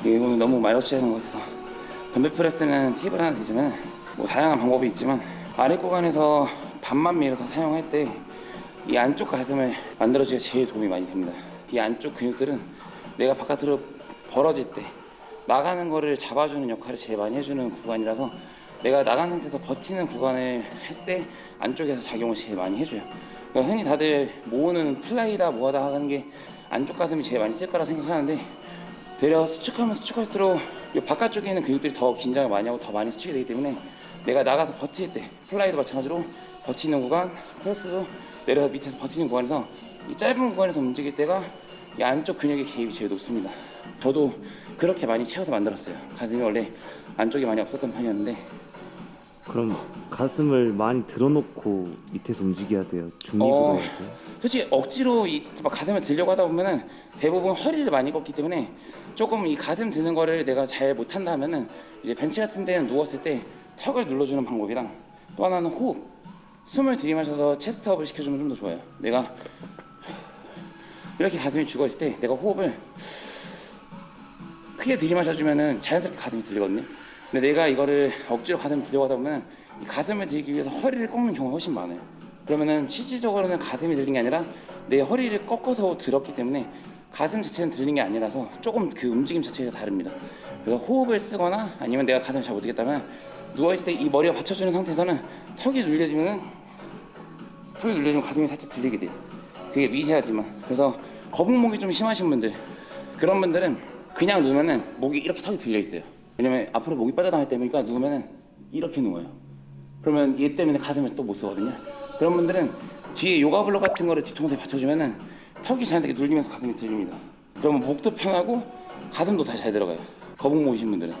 이게 오늘 너무 말없이 하는 것 같아서 덤벨 프레스는 팁을 하나 드리자면 뭐 다양한 방법이 있지만 아래 구간에서 반만 밀어서 사용할 때 이 안쪽 가슴을 만들어주기가 제일 도움이 많이 됩니다. 이 안쪽 근육들은 내가 바깥으로 벌어질 때 나가는 거를 잡아주는 역할을 제일 많이 해주는 구간이라서 내가 나간 상태에서 버티는 구간을 했을 때 안쪽에서 작용을 제일 많이 해줘요. 그러니까 흔히 다들 모으는 플라이다 뭐하다 하는 게 안쪽 가슴이 제일 많이 쓸 거라 생각하는데 되려 수축하면 수축할수록 이 바깥쪽에 있는 근육들이 더 긴장을 많이 하고 더 많이 수축이 되기 때문에 내가 나가서 버틸 때 플라이도 마찬가지로 버티는 구간 프레스도 내려서 밑에서 버티는 구간에서 이 짧은 구간에서 움직일 때가 이 안쪽 근육의 개입이 제일 높습니다. 저도 그렇게 많이 채워서 만들었어요. 가슴이 원래 안쪽에 많이 없었던 편이었는데 그럼 가슴을 많이 들어놓고 밑에서 움직여야 돼요. 중립으로 어. 솔직히 억지로 이 막 가슴을 들려고 하다 보면은 대부분 허리를 많이 꺾기 때문에 조금 이 가슴 드는 거를 내가 잘 못한다 하면은 이제 벤치 같은 데는 누웠을 때 턱을 눌러주는 방법이랑 또 하나는 호흡 숨을 들이마셔서 체스트업을 시켜주면 좀 더 좋아요 내가 이렇게 가슴이 죽어 있을 때 내가 호흡을 크게 들이마셔주면은 자연스럽게 가슴이 들리거든요. 근데 내가 이거를 억지로 가슴을 들려고 하다 보면 이 가슴을 들기 위해서 허리를 꺾는 경우가 훨씬 많아요. 그러면은 실질적으로는 가슴이 들린 게 아니라 내 허리를 꺾어서 들었기 때문에 가슴 자체는 들린 게 아니라서 조금 그 움직임 자체가 다릅니다. 그래서 호흡을 쓰거나 아니면 내가 가슴을 잘 못하겠다면 누워있을 때 이 머리가 받쳐주는 상태에서는 턱이 눌려지면은 턱이 눌려지면 가슴이 살짝 들리게 돼요. 그게 미세하지만 그래서 거북목이 좀 심하신 분들 그런 분들은 그냥 누우면은 목이 이렇게 턱이 들려 있어요. 왜냐면 앞으로 목이 빠져나갈 때니까 누우면은 이렇게 누워요. 그러면 얘 때문에 가슴을 또 못 쓰거든요. 그런 분들은 뒤에 요가 블록 같은 거를 뒤통수에 받쳐주면은 턱이 자연스럽게 눌리면서 가슴이 들립니다. 그러면 목도 편하고 가슴도 다 잘 들어가요. 거북목이신 분들은.